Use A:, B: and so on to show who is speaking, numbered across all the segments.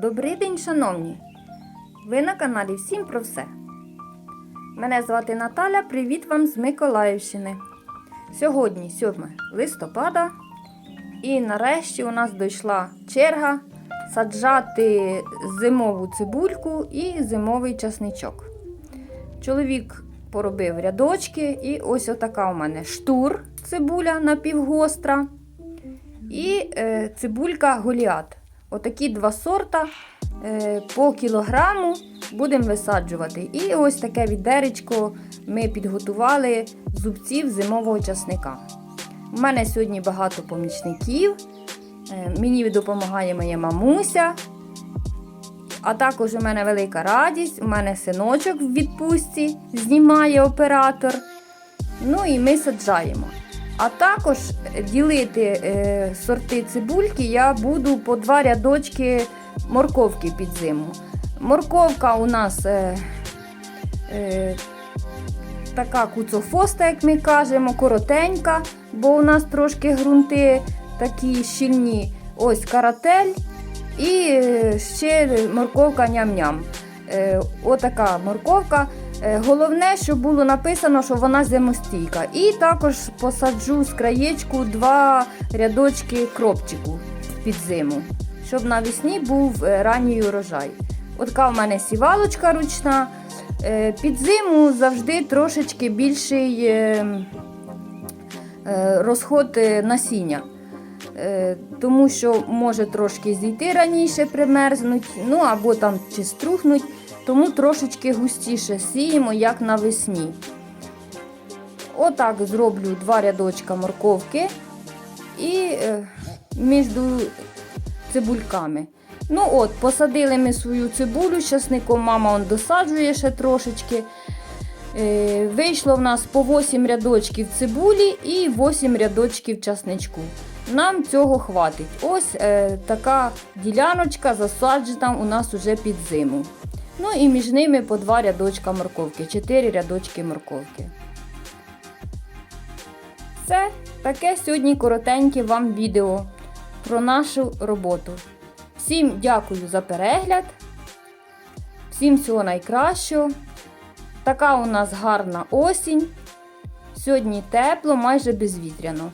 A: Добрий день, шановні! Ви на каналі Всім про все. Мене звати Наталя. Привіт вам з Миколаївщини. Сьогодні 7 листопада, і нарешті у нас дійшла черга саджати зимову цибульку і зимовий часничок. Чоловік поробив рядочки, і ось отака у мене штур цибуля напівгостра і е, цибулька Голіат. Отакі два сорта е, по кілограму будемо висаджувати. І ось таке відеречко ми підготували зубців зимового часника. У мене сьогодні багато помічників. Е, мені допомагає моя мамуся. А також у мене велика радість, у мене синочок в відпустці знімає оператор. Ну і ми саджаємо. А також ділити е, сорти цибульки я буду по два рядочки морковки під зиму. Морковка у нас е, е, така куцофоста, як ми кажемо, коротенька, бо у нас трошки ґрунти такі щільні. Ось каратель і е, ще морковка ням-ням. Е, отака морковка. Е, Головне, щоб було написано, що вона зимостійка. І також посаджу з краєчку два рядочки кропчику під зиму, щоб навесні був е, ранній урожай. От така в мене сівалочка ручна. Е, Під зиму завжди трошечки більший розход насіння. Тому що може трошки зійти раніше примерзнуть, ну або там чи струхнуть тому трошечки густіше сіємо, як навесні. Отак зроблю два рядочка морковки і е, між цибульками. Ну от, посадили ми свою цибулю з часником, мама он досаджує ще трошечки. Е, вийшло в нас по 8 рядочків цибулі і 8 рядочків часничку. Нам цього хватить. Ось е, така діляночка засаджена у нас уже під зиму. Ну і між ними по два рядочка морковки, 4 рядочки морковки. Це таке сьогодні коротеньке вам відео про нашу роботу. Всім дякую за перегляд. Всім всього найкращого. Така у нас гарна осінь. Сьогодні тепло, майже безвітряно.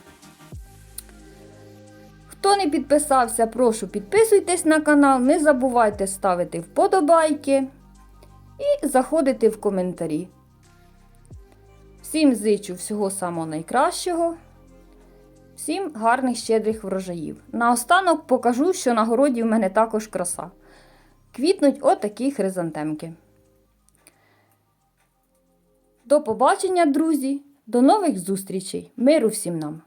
A: Хто не підписався, прошу підписуйтесь на канал, не забувайте ставити вподобайки і заходити в коментарі. Всім зичу всього самого найкращого, всім гарних щедрих врожаїв. Наостанок покажу, що на городі в мене також краса. Квітнуть отакі хризантемки. До побачення, друзі! До нових зустрічей! Миру всім нам!